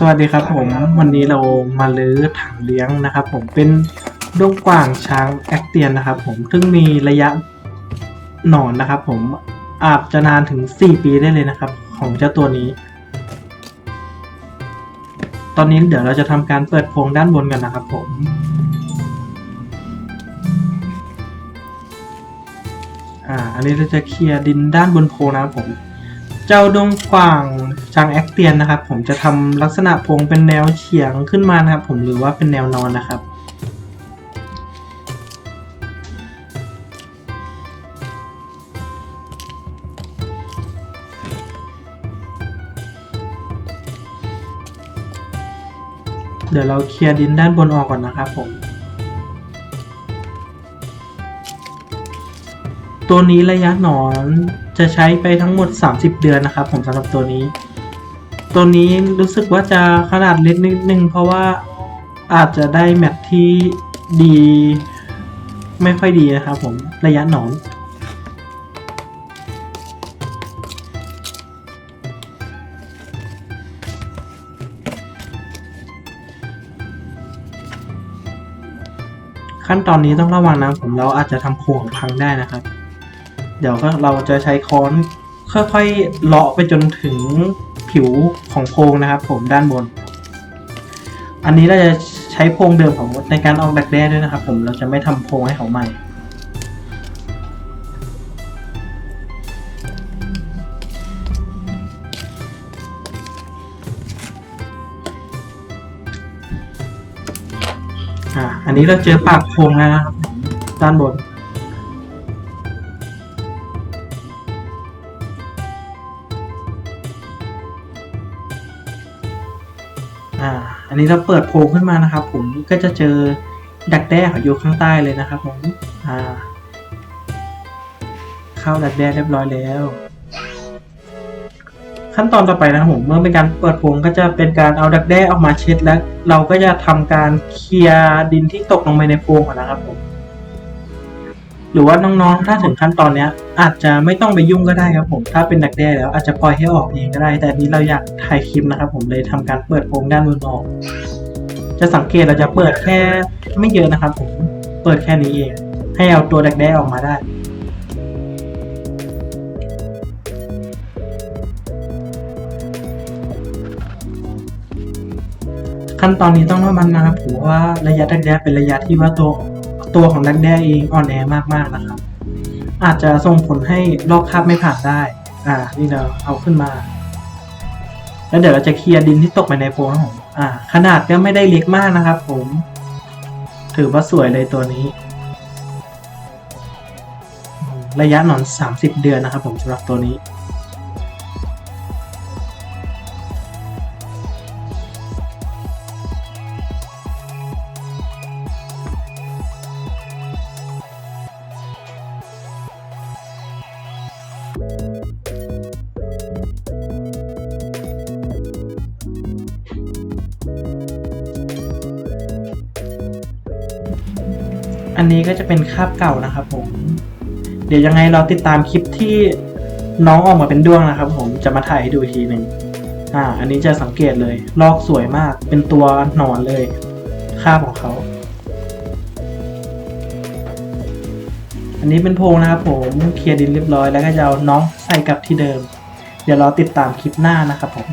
สวัสดีครับผมวันนี้เรามาลื้อถังเลี้ยงนะครับ ผมเป็นด้งกว่างช้างแอคเตียนนะครับ ผมซึ่งมีระยะหนอนนะครับ ผมอาจจะนานถึง 4 ปีได้เลยนะครับ ของเจ้าตัวนี้ ตอนนี้เดี๋ยวเราจะทำการเปิดโพรงด้านบนกันนะครับ ผมอ่าอันนี้เราจะเคลียร์ดินด้านบนโพนะครับผม เจ้าดงกว่างช้างแอคเตียนนะครับ ผมจะทำลักษณะพงเป็นแนวเฉียงขึ้นมานะครับ ผมหรือว่าเป็นแนวนอนนะครับ เดี๋ยวเราเคลียร์ดินด้านบนออกก่อนนะครับผม ตัวนี้ระยะหนอนจะใช้ไปทั้งหมด 30 เดือนนะครับ ผมสำหรับตัวนี้ ตัวนี้รู้สึกว่าจะขนาดเล็กนิดนึงเพราะว่าอาจจะได้แมทที่ดี ไม่ค่อยดีนะครับผมระยะหนอนขั้นตอนนี้ต้องระวังนะผมเราอาจจะทำโครงพังได้นะครับ เดี๋ยวก็เราจะใช้ค้อนค่อยๆเลาะไปจนถึงผิวของโพรงนะครับ ผมด้านบน อันนี้เราจะใช้โพรงเดิมของในการออกดักแด้ด้วยนะครับ ผมเราจะไม่ทำโพรงให้เขาใหม่อ่าอันนี้เราเจอปากโพรงแล้วนะครับด้านบน อ่า อันนี้เราเปิดโพรงขึ้นมานะครับ ผมก็จะเจอดักแด้ของอยู่ข้างใต้เลยนะครับผม อ่า เข้าดักแด้เรียบร้อยแล้ว ขั้นตอนต่อไปนะครับผมเมื่อเป็นการเปิดโพรงก็จะเป็นการเอาดักแด้ออกมาเช็ดแล้ว เราก็จะทำการเคลียร์ดินที่ตกลงไปในโพรงก่อนนะครับผม หรือว่าน้องๆ ถ้าถึงขั้นตอนเนี้ย อาจจะไม่ต้องไปยุ่งก็ได้ครับผม ถ้าเป็นดักแด้แล้วอาจจะปล่อยให้ออกเองก็ได้ แต่นี้เราอยากถ่ายคลิปนะครับผมเลยทำการเปิดโพรงด้านบนออก จะสังเกตเราจะเปิดแค่ไม่เยอะนะครับผม เปิดแค่นี้เอง ให้เอาตัวดักแด้ออกมาได้ขั้นตอนนี้ต้องระมัดนะครับผมว่าระยะดักแด้เป็นระยะที่ว่าตัว ตัวของดักแด้เองอ่อนแอมากๆนะครับ อาจจะส่งผลให้ลอกคราบไม่ผ่านได้ อ่า นี่เราเอาขึ้นมา แล้วเดี๋ยวเราจะเคลียร์ดินที่ตกไปในโพรงของผมอ่า ขนาดก็ไม่ได้เล็กมากนะครับ ผม ถือว่าสวยเลยตัวนี้ ระยะหนอน 30 เดือนนะครับ ผมสำหรับตัวนี้ อันนี้ก็จะเป็นคาบเก่านะครับผม เดี๋ยวยังไงเราติดตามคลิปที่น้องออกมาเป็นด้วงนะครับ ผมจะมาถ่ายให้ดูอีกทีหนึ่งอ่า อันนี้จะสังเกตเลย ลอกสวยมาก เป็นตัวหนอนเลย คาบของเขา อันนี้เป็นโพงนะครับผมเคลียร์ดินเรียบร้อยแล้วก็จะเอาน้องใส่กลับที่เดิม เดี๋ยวเราติดตามคลิปหน้านะครับผม